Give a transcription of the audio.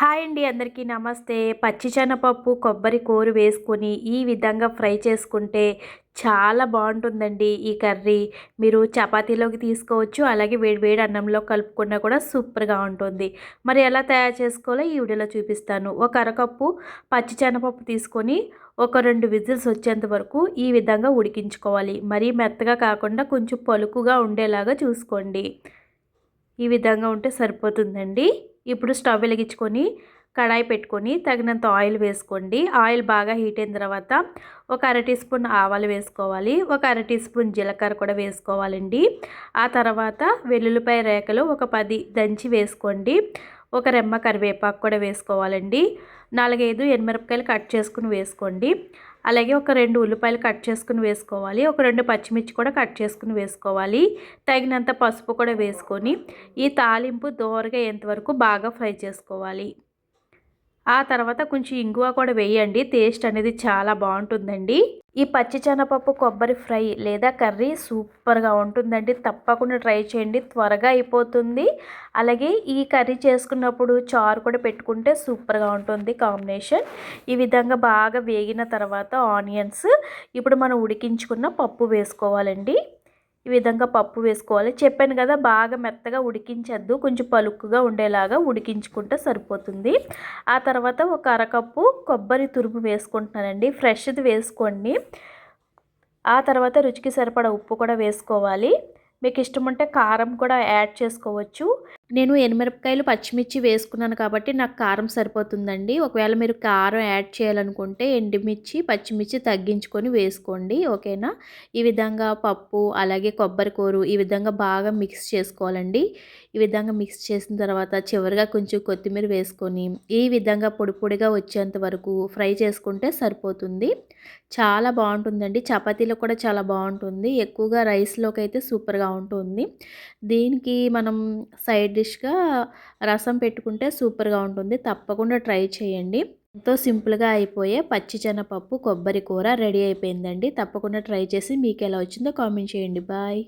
Hi అండి అందరికీ నమస్తే. పచ్చి శనగపప్పు కొబ్బరి కూర వేసుకొని ఈ విధంగా ఫ్రై చేసుకుంటే చాలా బాగుంటుందండి ఈ కర్రీ. మీరు చపాతీలోకి తీసుకోవచ్చు అలాగే వేడి వేడి అన్నంలో కలుపుకున్నా కూడా సూపర్గా ఉంటుంది. మరి ఎలా తయారు చేసుకోవాలో ఈ వీడియోలో చూపిస్తాను. ఒక అరకప్పు పచ్చి శనగపప్పు తీసుకొని ఒక రెండు విజిల్స్ వచ్చేంత వరకు ఈ విధంగా ఉడికించుకోవాలి. మరీ మెత్తగా కాకుండా కొంచెం పలుకుగా ఉండేలాగా చూసుకోండి. ఈ విధంగా ఉంటే సరిపోతుందండి. ఇప్పుడు స్టవ్ వెలిగించుకొని కడాయి పెట్టుకొని తగినంత ఆయిల్ వేసుకోండి. ఆయిల్ బాగా హీట్ అయిన తర్వాత ఒక అర టీ స్పూన్ ఆవాలు వేసుకోవాలి. ఒక అర టీ స్పూన్ జీలకర్ర కూడా వేసుకోవాలండి. ఆ తర్వాత వెల్లుల్లిపాయ రేఖలు ఒక పది దంచి వేసుకోండి. ఒక రెమ్మ కరివేపాకు కూడా వేసుకోవాలండి. నాలుగైదు ఎనిమిరపకాయలు కట్ చేసుకుని వేసుకోండి. అలాగే ఒక రెండు ఉల్లిపాయలు కట్ చేసుకుని వేసుకోవాలి. ఒక రెండు పచ్చిమిర్చి కూడా కట్ చేసుకుని వేసుకోవాలి. తగినంత పసుపు కూడా వేసుకొని ఈ తాలింపు దోరగా ఎంతవరకు బాగా ఫ్రై చేసుకోవాలి. ఆ తర్వాత కొంచెం ఇంగువ కూడా వేయండి. టేస్ట్ అనేది చాలా బాగుంటుందండి. ఈ పచ్చి శనగపప్పు కొబ్బరి ఫ్రై లేదా కర్రీ సూపర్గా ఉంటుందండి. తప్పకుండా ట్రై చేయండి. త్వరగా అయిపోతుంది. అలాగే ఈ కర్రీ చేసుకున్నప్పుడు చారు కూడా పెట్టుకుంటే సూపర్గా ఉంటుంది కాంబినేషన్. ఈ విధంగా బాగా వేగిన తర్వాత ఆనియన్స్. ఇప్పుడు మనం ఉడికించుకున్న పప్పు వేసుకోవాలండి. ఈ విధంగా పప్పు వేసుకోవాలి. చెప్పాను కదా బాగా మెత్తగా ఉడికించద్దు. కొంచెం పలుకుగా ఉండేలాగా ఉడికించుకుంటే సరిపోతుంది. ఆ తర్వాత ఒక అరకప్పు కొబ్బరి తురుము వేసుకుంటున్నానండి. ఫ్రెష్ది వేసుకోండి. ఆ తర్వాత రుచికి సరిపడా ఉప్పు కూడా వేసుకోవాలి. మీకు ఇష్టం ఉంటే కారం కూడా యాడ్ చేసుకోవచ్చు. నేను ఎనిమిరపకాయలు పచ్చిమిర్చి వేసుకున్నాను కాబట్టి నాకు కారం సరిపోతుందండి. ఒకవేళ మీరు కారం యాడ్ చేయాలనుకుంటే ఎండుమిర్చి పచ్చిమిర్చి తగ్గించుకొని వేసుకోండి. ఓకేనా? ఈ విధంగా పప్పు అలాగే కొబ్బరి కూర ఈ విధంగా బాగా మిక్స్ చేసుకోవాలండి. ఈ విధంగా మిక్స్ చేసిన తర్వాత చివరిగా కొంచెం కొత్తిమీర వేసుకొని ఈ విధంగా పొడి పొడిగా వచ్చేంత వరకు ఫ్రై చేసుకుంటే సరిపోతుంది. చాలా బాగుంటుందండి. చపాతీలో కూడా చాలా బాగుంటుంది. ఎక్కువగా రైస్లోకి అయితే సూపర్గా ఉంటుంది. దీనికి మనం సైడ్ డిష్గా రసం పెట్టుకుంటే సూపర్గా ఉంటుంది. తప్పకుండా ట్రై చేయండి. ఎంతో సింపుల్గా అయిపోయే పచ్చి కొబ్బరి కూర రెడీ అయిపోయిందండి. తప్పకుండా ట్రై చేసి మీకు ఎలా వచ్చిందో కామెంట్ చేయండి. బాయ్.